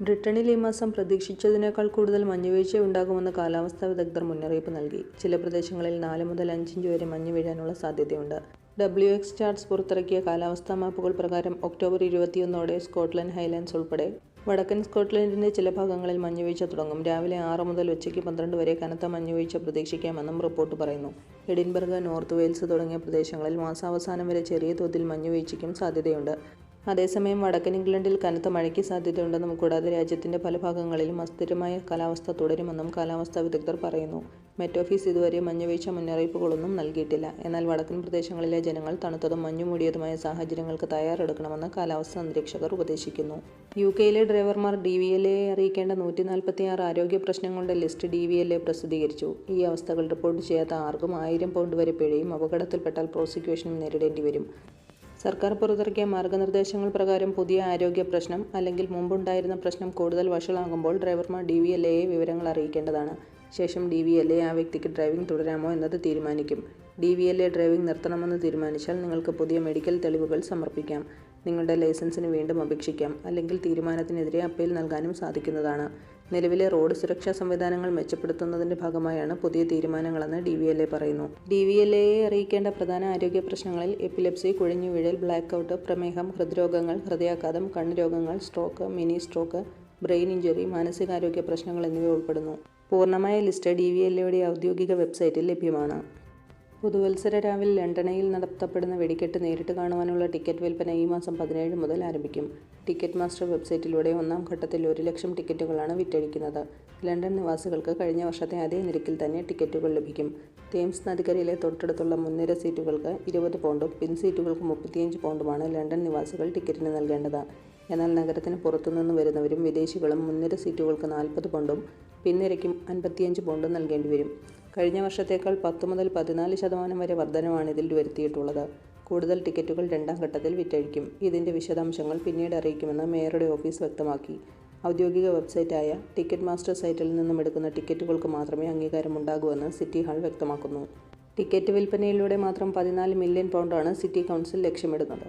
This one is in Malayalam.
ബ്രിട്ടനിൽ ഈ മാസം പ്രതീക്ഷിച്ചതിനേക്കാൾ കൂടുതൽ മഞ്ഞുവീഴ്ച ഉണ്ടാകുമെന്ന് കാലാവസ്ഥാ വിദഗ്ധർ മുന്നറിയിപ്പ് നൽകി. ചില പ്രദേശങ്ങളിൽ നാല് മുതൽ അഞ്ചിഞ്ച് വരെ മഞ്ഞ് വീഴാനുള്ള സാധ്യതയുണ്ട്. ഡബ്ല്യു എക്സ് ചാർട്ട്സ് പുറത്തിറക്കിയ കാലാവസ്ഥാ മാപ്പുകൾ പ്രകാരം ഒക്ടോബർ ഇരുപത്തിയൊന്നോടെ സ്കോട്ട്ലൻഡ് ഹൈലാൻഡ്സ് ഉൾപ്പെടെ വടക്കൻ സ്കോട്ട്ലൻഡിന്റെ ചില ഭാഗങ്ങളിൽ മഞ്ഞുവീഴ്ച തുടങ്ങും. രാവിലെ ആറ് മുതൽ ഉച്ചയ്ക്ക് പന്ത്രണ്ട് വരെ കനത്ത മഞ്ഞുവീഴ്ച പ്രതീക്ഷിക്കാമെന്നും റിപ്പോർട്ട് പറയുന്നു. എഡിൻബർഗ്, നോർത്ത് വെയിൽസ് തുടങ്ങിയ പ്രദേശങ്ങളിൽ മാസാവസാനം വരെ ചെറിയ തോതിൽ മഞ്ഞുവീഴ്ചയ്ക്കും സാധ്യതയുണ്ട്. അതേസമയം വടക്കൻ ഇംഗ്ലണ്ടിൽ കനത്ത മഴയ്ക്ക് സാധ്യതയുണ്ടെന്നും കൂടാതെ രാജ്യത്തിന്റെ പല ഭാഗങ്ങളിലും അസ്ഥിരമായ കാലാവസ്ഥ തുടരുമെന്നും കാലാവസ്ഥാ വിദഗ്ധർ പറയുന്നു. മെറ്റോഫീസ് ഇതുവരെ മഞ്ഞുവീഴ്ച മുന്നറിയിപ്പുകളൊന്നും നൽകിയിട്ടില്ല. എന്നാൽ വടക്കൻ പ്രദേശങ്ങളിലെ ജനങ്ങൾ തണുത്തതും മഞ്ഞുമൂടിയതുമായ സാഹചര്യങ്ങൾക്ക് തയ്യാറെടുക്കണമെന്ന് കാലാവസ്ഥാ നിരീക്ഷകർ ഉപദേശിക്കുന്നു. യു കെയിലെ ഡ്രൈവർമാർ ഡി വി എൽ എ അറിയിക്കേണ്ട നൂറ്റി നാൽപ്പത്തിയാറ് ആരോഗ്യ പ്രശ്നങ്ങളുടെ list D V L A പ്രസിദ്ധീകരിച്ചു. ഈ അവസ്ഥകൾ റിപ്പോർട്ട് ചെയ്യാത്ത ആർക്കും ആയിരം പൗണ്ട് വരെ പിഴയും അപകടത്തിൽപ്പെട്ടാൽ പ്രോസിക്യൂഷനും നേരിടേണ്ടി വരും. സർക്കാർ പുറത്തിറക്കിയ മാർഗനിർദ്ദേശങ്ങൾ പ്രകാരം പുതിയ ആരോഗ്യ പ്രശ്നം അല്ലെങ്കിൽ മുമ്പുണ്ടായിരുന്ന പ്രശ്നം കൂടുതൽ വഷളാകുമ്പോൾ ഡ്രൈവർമാർ ഡി വി എൽ എയെ വിവരങ്ങൾ അറിയിക്കേണ്ടതാണ്. ശേഷം ഡി വി ഡിവിഎൽഎ ആ വ്യക്തിക്ക് ഡ്രൈവിംഗ് തുടരാമോ എന്നത് തീരുമാനിക്കും. D V L A driving നിർത്തണമെന്ന് തീരുമാനിച്ചാൽ നിങ്ങൾക്ക് പുതിയ മെഡിക്കൽ തെളിവുകൾ സമർപ്പിക്കാം. നിങ്ങളുടെ ലൈസൻസിന് വീണ്ടും അപേക്ഷിക്കാം. അല്ലെങ്കിൽ തീരുമാനത്തിനെതിരെ അപ്പീൽ നൽകാനും സാധിക്കുന്നതാണ്. നിലവിലെ റോഡ് സുരക്ഷാ സംവിധാനങ്ങൾ മെച്ചപ്പെടുത്തുന്നതിന്റെ ഭാഗമായാണ് പുതിയ തീരുമാനങ്ങളെന്ന് ഡി വി എൽ എ പറയുന്നു. ഡി വി എൽ എയെ അറിയിക്കേണ്ട പ്രധാന ആരോഗ്യ പ്രശ്നങ്ങളിൽ എപ്പിലെപ്സി, കുഴഞ്ഞുവീഴൽ, ബ്ലാക്ക് ഔട്ട്, പ്രമേഹം, ഹൃദ്രോഗങ്ങൾ, ഹൃദയാഘാതം, കണ്ണ് രോഗങ്ങൾ, stroke, mini stroke, brain injury, മാനസികാരോഗ്യ പ്രശ്നങ്ങൾ എന്നിവ ഉൾപ്പെടുന്നു. പൂർണമായ ലിസ്റ്റ് ഡി വി എൽ എയുടെ ഔദ്യോഗിക വെബ്സൈറ്റിൽ ലഭ്യമാണ്. പുതുവത്സര രാവിൽ ലണ്ടനയിൽ നടത്തപ്പെടുന്ന വെടിക്കെട്ട് നേരിട്ട് കാണുവാനുള്ള ടിക്കറ്റ് വിൽപ്പന ഈ മാസം പതിനേഴ് മുതൽ ആരംഭിക്കും. ടിക്കറ്റ് മാസ്റ്റർ വെബ്സൈറ്റിലൂടെ ഒന്നാം ഘട്ടത്തിൽ ഒരു ലക്ഷം ടിക്കറ്റുകളാണ് വിറ്റഴിക്കുന്നത്. ലണ്ടൻ നിവാസികൾക്ക് കഴിഞ്ഞ വർഷത്തെ അതേ നിരക്കിൽ തന്നെ ടിക്കറ്റുകൾ ലഭിക്കും. തേംസ് നദിക്കരയിലെ തൊട്ടടുത്തുള്ള മുൻനിര സീറ്റുകൾക്ക് ഇരുപത് പൗണ്ടും പിൻ സീറ്റുകൾക്ക് മുപ്പത്തിയഞ്ച് പൗണ്ടുമാണ് ലണ്ടൻ നിവാസികൾ ടിക്കറ്റിന് നൽകേണ്ടത്. എന്നാൽ നഗരത്തിന് പുറത്തുനിന്ന് വരുന്നവരും വിദേശികളും മുൻനിര സീറ്റുകൾക്ക് നാൽപ്പത് പൗണ്ടും പിൻനിരയ്ക്കും അൻപത്തിയഞ്ച് പൗണ്ടും നൽകേണ്ടിവരും. കഴിഞ്ഞ വർഷത്തേക്കാൾ പത്ത് മുതൽ പതിനാല് ശതമാനം വരെ വർധനമാണ് ഇതിൽ വരുത്തിയിട്ടുള്ളത്. കൂടുതൽ ടിക്കറ്റുകൾ രണ്ടാം ഘട്ടത്തിൽ വിറ്റഴിക്കും. ഇതിന്റെ വിശദാംശങ്ങൾ പിന്നീട് അറിയിക്കുമെന്ന് മേയറുടെ ഓഫീസ് വ്യക്തമാക്കി. ഔദ്യോഗിക വെബ്സൈറ്റായ ടിക്കറ്റ് മാസ്റ്റർ സൈറ്റിൽ നിന്നും എടുക്കുന്ന ടിക്കറ്റുകൾക്ക് മാത്രമേ അംഗീകാരമുണ്ടാകൂവെന്ന് സിറ്റി ഹാൾ വ്യക്തമാക്കുന്നു. ടിക്കറ്റ് വിൽപ്പനയിലൂടെ മാത്രം പതിനാല് മില്യൺ പൗണ്ടാണ് സിറ്റി കൗൺസിൽ ലക്ഷ്യമിടുന്നത്.